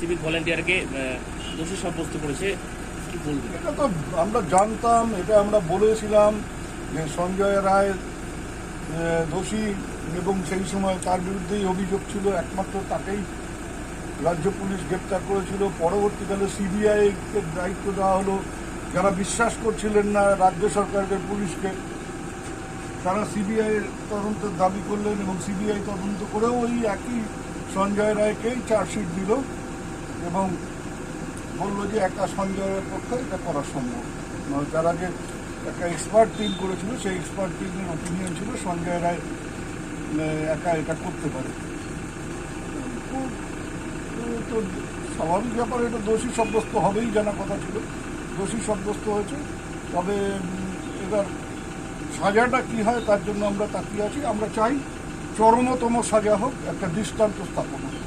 Civic ভলেন্টিয়ারকে দোষী সাব্যস্ত করেছে, কি বলবেন? এটা তো আমরা জানতাম, এটা আমরা বলেছিলাম যে সঞ্জয় রায় দোষী এবং সেই সময় তার বিরুদ্ধেই অভিযোগ ছিল, একমাত্র তাকেই রাজ্য পুলিশ গ্রেপ্তার করেছিল। পরবর্তীকালে সিবিআই কে দায়িত্ব দেওয়া হলো। যারা বিশ্বাস করছিলেন না, রাজ্য সরকারকে, পুলিশকে, তারা সিবিআই তদন্তের দাবি করলেন এবং সিবিআই তদন্ত করেও ওই একই সঞ্জয় রায়কেই চার্জশিট দিল। এবং বলল যে একা সঞ্জয়ের পক্ষে এটা করা সম্ভব। মানে তারা যে একটা এক্সপার্ট টিম করেছিল, সেই এক্সপার্ট টিমের ওপিনিয়ন ছিল সঞ্জয় রায় একা এটা করতে পারে। তো স্বাভাবিক ব্যাপার, এটা দোষী সাব্যস্ত হবেই জানা কথা ছিল। দোষী সাব্যস্ত হয়েছে। তবে এবার সাজাটা কি হয় তার জন্য আমরা তাকিয়ে আছি। আমরা চাই চরমতম সাজা হোক, একটা দৃষ্টান্ত স্থাপন হোক।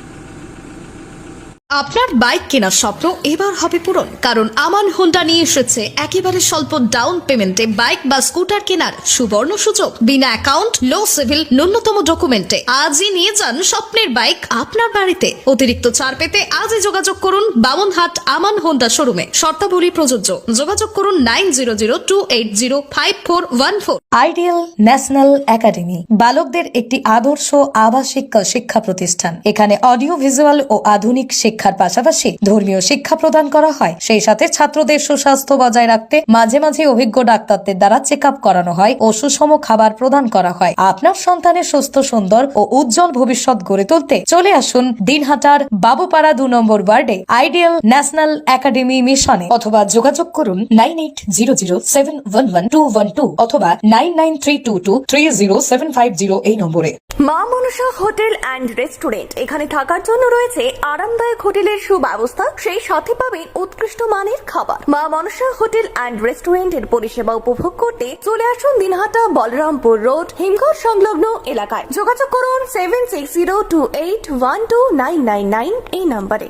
আপনার বাইক কেনার স্বপ্ন এবার হবে পূরণ, কারণ আমান হোন্ডা নিয়ে এসেছে একেবারে স্বল্প ডাউন পেমেন্টে বাইক বা স্কুটার কেনার সুবর্ণ সুযোগ। বিনা অ্যাকাউন্ট লো সিভিল ন্যূনতম ডকুমেন্টে আজই নিয়ে যান স্বপ্নের বাইক আপনার বাড়িতে। অতিরিক্ত ছাড় পেতে আজই যোগাযোগ করুন বামনহাট আমান হোন্ডা শোরুমে শর্তাবলী প্রযোজ্য। যোগাযোগ করুন nine zero zero two eight zero five four one four ideal national academy বালকদের একটি আদর্শ আবাসিক শিক্ষা প্রতিষ্ঠান। এখানে অডিও ভিজুয়াল ও আধুনিক শিক্ষার পাশাপাশি ধর্মীয় শিক্ষা প্রদান করা হয়। সেই সাথে ছাত্রদের সুস্বাস্থ্য বজায় রাখতে মাঝে মাঝে অভিজ্ঞ ডাক্তারদের দ্বারা চেক করানো হয় ও সুষম খাবার প্রদান করা হয়। আপনার সন্তানের সুস্থ, সুন্দর ও উজ্জ্বল ভবিষ্যৎ গড়ে তুলতে চলে আসুন দিনহাটার বাবুপাড়া দু নম্বর ওয়ার্ডে আইডিয়াল ন্যাশনাল একাডেমি মিশনে অথবা যোগাযোগ করুন nine eight zero zero seven one one two one two অথবা nine nine three two two three zero seven five zero এই নম্বরে। মা মনসা হোটেল অ্যান্ড রেস্টুরেন্ট এখানে থাকার জন্য রয়েছে আরামদায়ক হোটেলের সুব্যবস্থা, সেই সাথে পাবেন উৎকৃষ্ট মানের খাবার। মা মনসা হোটেল অ্যান্ড রেস্টুরেন্টের পরিষেবা উপভোগ করতে চলে আসুন দিনহাটা বলরামপুর রোড, হিমঘর সংলগ্ন এলাকায়। যোগাযোগ করুন seven six zero two eight one two nine nine nine এই নম্বরে।